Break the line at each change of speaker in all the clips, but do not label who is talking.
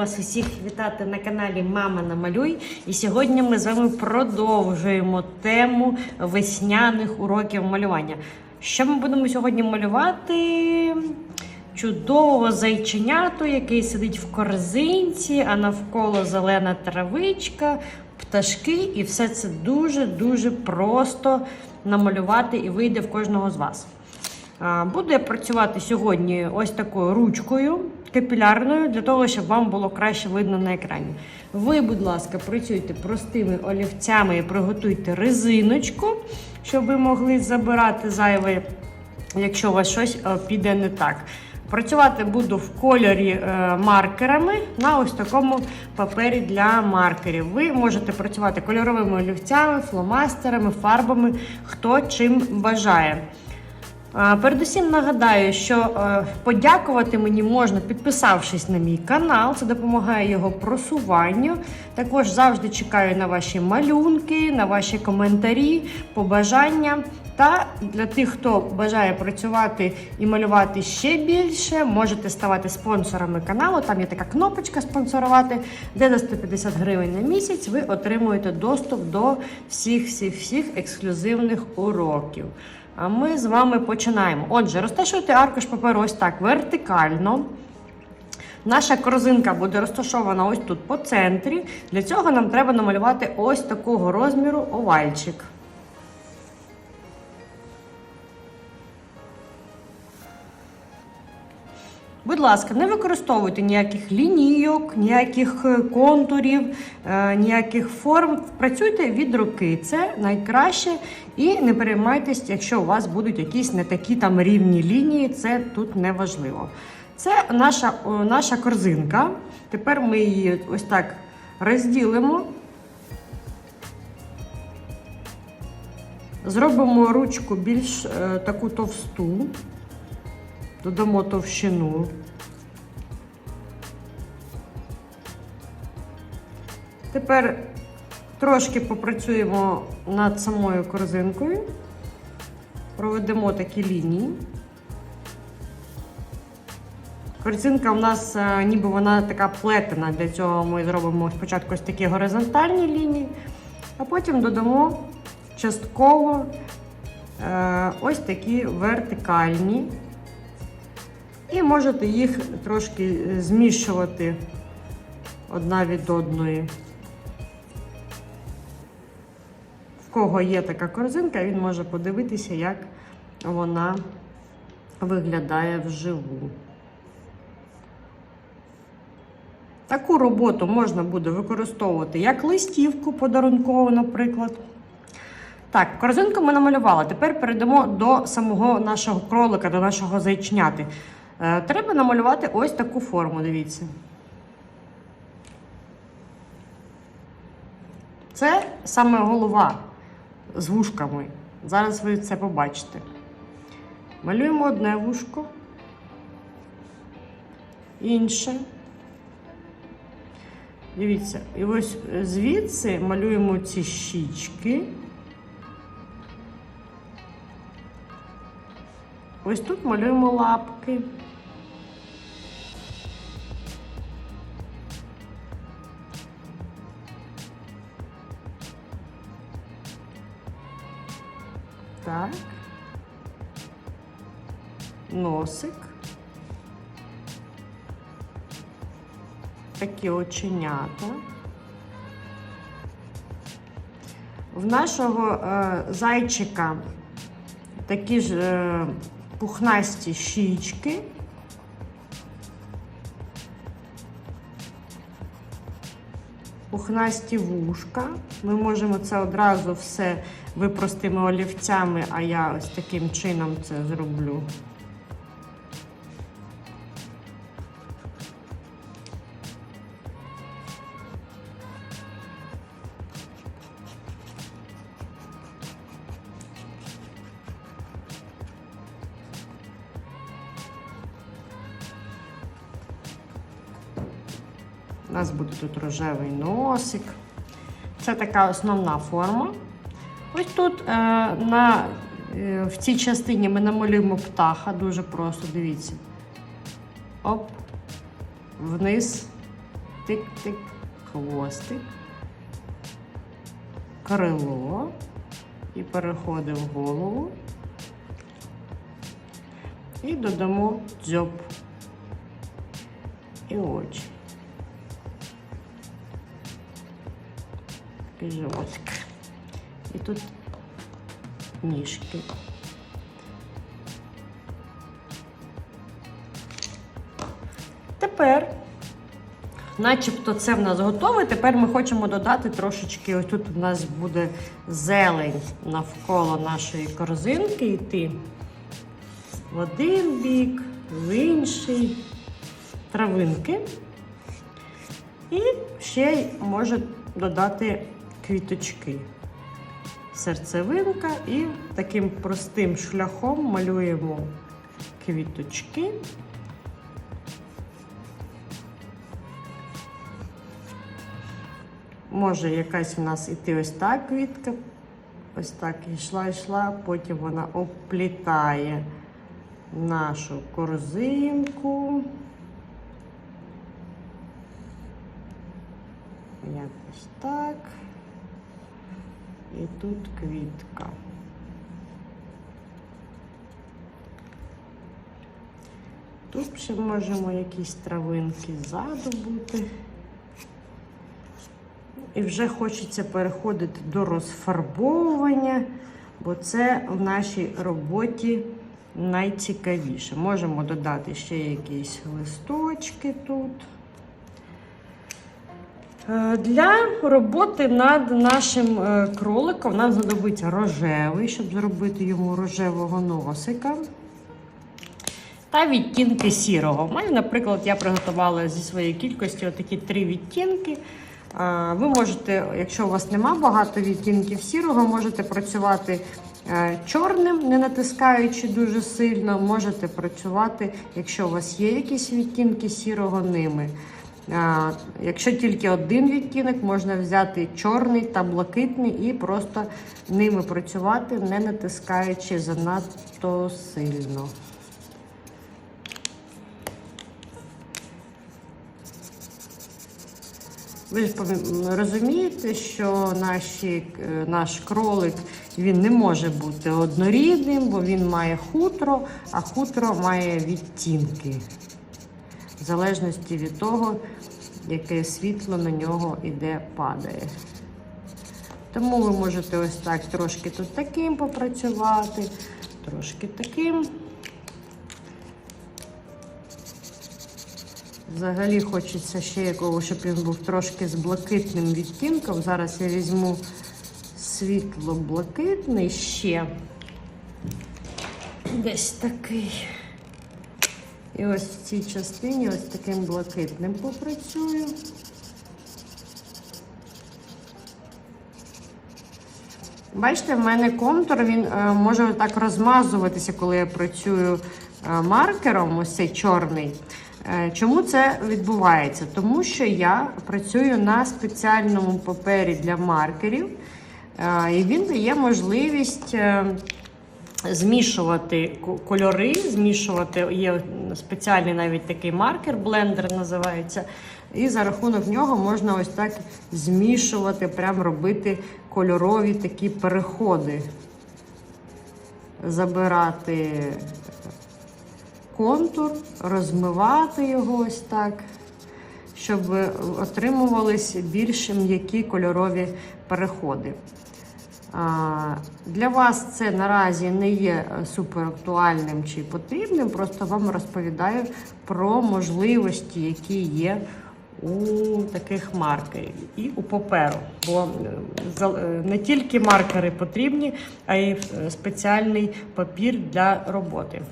вас усіх вітати на каналі Мама Намалюй. І сьогодні ми з вами продовжуємо тему весняних уроків малювання. Що ми будемо сьогодні малювати? Чудового зайченяту, який сидить в корзинці, а навколо зелена травичка, пташки, і все це дуже-дуже просто намалювати і вийде в кожного з вас. Буду я працювати сьогодні ось такою ручкою капілярною, для того, щоб вам було краще видно на екрані. Ви, будь ласка, працюйте простими олівцями і приготуйте резиночку, щоб ви могли забирати зайве, якщо у вас щось е, піде не так. Працювати буду в кольорі е, маркерами на ось такому папері для маркерів. Ви можете працювати кольоровими олівцями, фломастерами, фарбами, хто чим бажає. Передусім нагадаю, що е, подякувати мені можна, підписавшись на мій канал. Це допомагає його просуванню. Також завжди чекаю на ваші малюнки, на ваші коментарі, побажання. Та для тих, хто бажає працювати і малювати ще більше, можете ставати спонсорами каналу. Там є така кнопочка спонсорувати, де за 150 гривень на місяць ви отримуєте доступ до всіх всіх всіх ексклюзивних уроків. А ми з вами починаємо. Отже, розташуйте аркуш паперу ось так вертикально. Наша корзинка буде розташована ось тут по центрі. Для цього нам треба намалювати ось такого розміру овальчик. Будь ласка, не використовуйте ніяких лінійок, ніяких е, контурів, е, ніяких форм. Працюйте від руки. Це найкраще. І не переймайтесь, якщо у вас будуть якісь не такі там рівні лінії, це тут не важливо. Це наша, наша корзинка. Тепер ми її ось так розділимо. Зробимо ручку більш е, таку товсту. Додамо товщину. Тепер трошки попрацюємо над самою корзинкою, проведемо такі лінії. Корзинка у нас е, ніби вона така плетена. Для цього ми зробимо спочатку ось такі горизонтальні лінії, а потім додамо частково е, ось такі вертикальні. Можете їх трошки змішувати одна від одної. В кого є така корзинка, він може подивитися, як вона виглядає вживу. Таку роботу можна буде використовувати як листівку подарункову, наприклад. Так, корзинку ми намалювали. Тепер перейдемо до самого нашого кролика, до нашого зайчняти. Е, Треба намалювати ось таку форму, дивіться. Це саме голова з вушками. Зараз ви це побачите. Малюємо одне вушко, інше. Дивіться, і ось звідси малюємо ці щічки. Ось тут малюємо лапки. Так. Носик. Такі оченята. В нашого е, зайчика такі ж е, пухнасті щічки. Пухнасті вушка. Ми можемо це одразу все випростими олівцями, а я ось таким чином це зроблю. У нас буде тут рожевий носик. Це така основна форма. Ось тут е, на, е, в цій частині ми намалюємо птаха дуже просто, дивіться. Оп, вниз, тик-тик, хвостик, крило і переходимо в голову. І додамо дзьоб і очі. Животик. І тут ніжки. Тепер, начебто це в нас готове. Тепер ми хочемо додати трошечки. Ось тут у нас буде зелень навколо нашої корзинки йти в один бік, в інший травинки. І ще може додати квіточки. Серцевинка і таким простим шляхом малюємо квіточки. Може якась у нас іти ось так квітка, ось так йшла, йшла, потім вона обплітає нашу корзинку. Якось так. І тут квітка. Тут ще можемо якісь травинки ззаду бути. І вже хочеться переходити до розфарбовування, бо це в нашій роботі найцікавіше. Можемо додати ще якісь листочки тут. Е, Для роботи над нашим е, кроликом нам знадобиться рожевий, щоб зробити йому рожевого носика. Та відтінки сірого. У мене, наприклад, я приготувала зі своєї кількості отакі три відтінки. Ви можете, якщо у вас нема багато відтінків сірого, можете працювати е, чорним, не натискаючи дуже сильно. Можете працювати, якщо у вас є якісь відтінки сірого ними. Якщо тільки один відтінок, можна взяти чорний та блакитний і просто ними працювати, не натискаючи занадто сильно. Ви ж розумієте, що наші, е, наш кролик він не може бути однорідним, бо він має хутро, а хутро має відтінки. В залежності від того, яке світло на нього іде падає. Тому ви можете ось так трошки тут таким попрацювати, трошки таким. Взагалі хочеться ще якого, щоб він був трошки з блакитним відтінком. Зараз я візьму світло-блакитний ще. Десь такий. І ось в цій частині ось таким блакитним попрацюю. Бачите, в мене контур він е, може так розмазуватися, коли я працюю е, маркером, ось цей чорний. Е, Чому це відбувається? Тому що я працюю на спеціальному папері для маркерів, е, і він дає можливість е, змішувати кольори, змішувати є спеціальний навіть такий маркер, блендер називається. І за рахунок нього можна ось так змішувати, прям робити кольорові такі переходи. Забирати контур, розмивати його ось так, щоб отримувались більш м'які кольорові переходи. Для вас це наразі не є супер актуальним чи потрібним, просто вам розповідаю про можливості, які є у таких маркерів і у паперу. Бо е, е, не тільки маркери потрібні, а й е, спеціальний папір для роботи.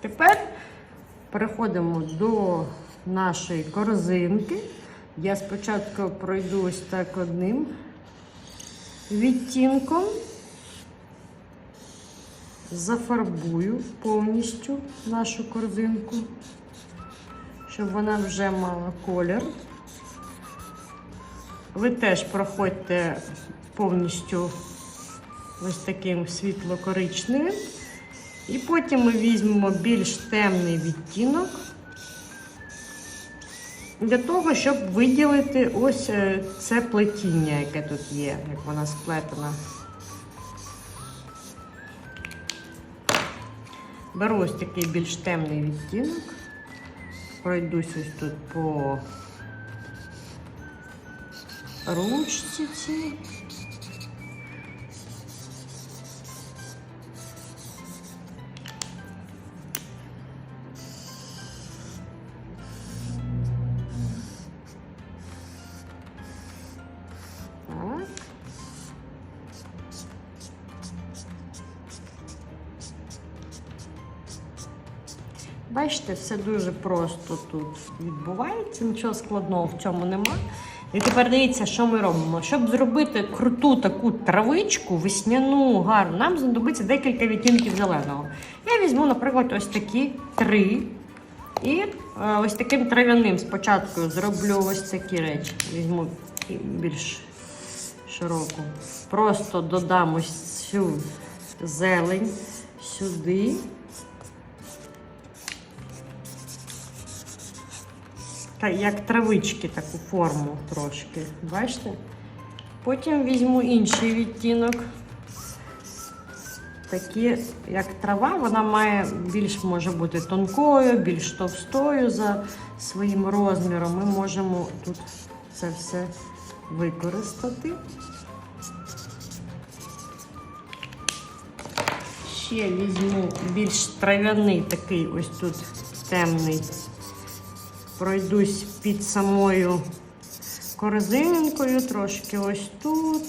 Тепер переходимо до нашої корзинки. Я спочатку пройду ось так одним відтінком. Зафарбую повністю нашу корзинку, щоб вона вже мала колір. Ви теж проходьте повністю ось таким світло-коричневим. І потім ми візьмемо більш темний відтінок для того, щоб виділити ось е, це плетіння, яке тут є, як вона сплетена. Беру ось такий більш темний відтінок. Пройдусь ось тут по ручці цій. Бачите, все дуже просто тут відбувається, нічого складного в цьому нема. І тепер дивіться, що ми робимо. Щоб зробити круту таку травичку, весняну, гарну, нам знадобиться декілька відтінків зеленого. Я візьму, наприклад, ось такі три. І е, ось таким трав'яним спочатку зроблю ось такі речі. Візьму більш широку. Просто додам ось цю зелень сюди. Та як травички таку форму трошки. Бачите? Потім візьму інший відтінок. Такі, як трава, вона має більш може бути тонкою, більш товстою за своїм розміром. Ми можемо тут це все використати. Ще візьму більш трав'яний такий ось тут темний. Пройдусь під самою корзинкою, трошки ось тут.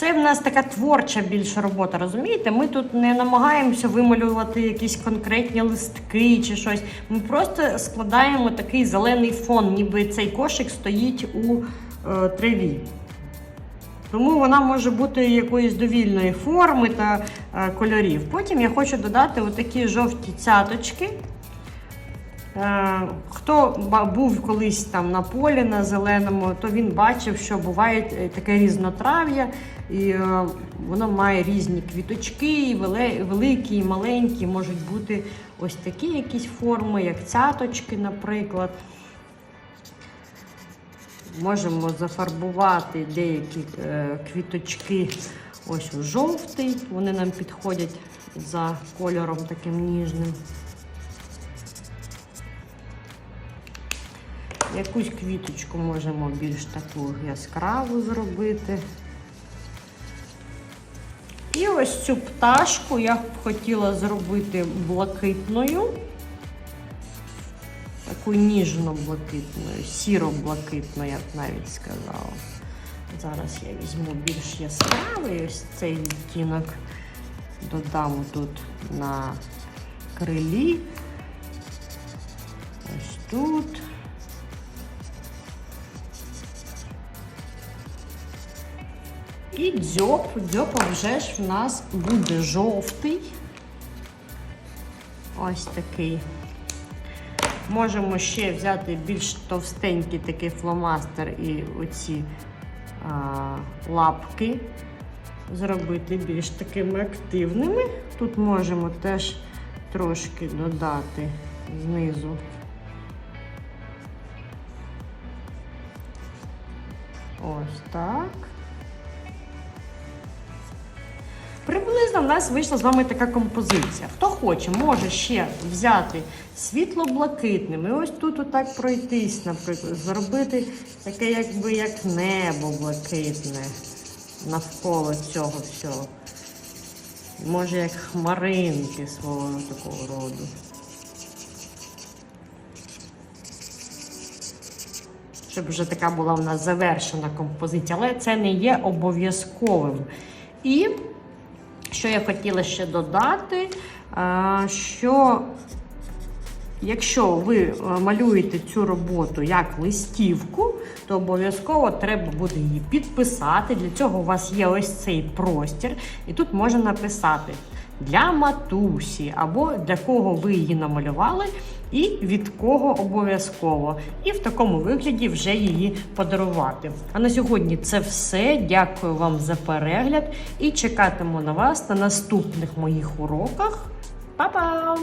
Це в нас така творча більша робота, розумієте? Ми тут не намагаємося вималювати якісь конкретні листки чи щось. Ми просто складаємо такий зелений фон, ніби цей кошик стоїть у е, траві. Тому вона може бути якоїсь довільної форми та е, кольорів. Потім я хочу додати отакі жовті цяточки. Е, Хто був колись там на полі на зеленому, то він бачив, що буває таке різнотрав'я, і воно має різні квіточки, і великі, і маленькі, можуть бути ось такі якісь форми, як цяточки, наприклад. Можемо зафарбувати деякі е, квіточки ось у жовтий. Вони нам підходять за кольором таким ніжним. Якусь квіточку можемо більш таку яскраву зробити. І ось цю пташку я б хотіла зробити блакитною. Таку ніжно-блакитною, сіро-блакитною, я б навіть сказала. Зараз я візьму більш яскравий ось цей відтінок. Додам тут на крилі. Ось тут. І дзьоб. Дзьоб вже ж в нас буде жовтий. Ось такий. Можемо ще взяти більш товстенький такий фломастер і оці а, лапки зробити більш такими активними. Тут можемо теж трошки додати знизу. Ось так. Приблизно в нас вийшла з вами така композиція. Хто хоче, може ще взяти світло-блакитним і ось тут отак пройтись, наприклад, зробити таке, якби як небо блакитне навколо цього всього. Може, як хмаринки свого такого роду. Щоб вже така була в нас завершена композиція, але це не є обов'язковим. І що я хотіла ще додати, що якщо ви е, малюєте цю роботу як листівку, то обов'язково треба буде її підписати. Для цього у вас є ось цей простір, і тут можна написати для матусі або для кого ви її намалювали, і від кого обов'язково. І в такому вигляді вже її подарувати. А на сьогодні це все. Дякую вам за перегляд і чекатиму на вас на наступних моїх уроках. Па-па!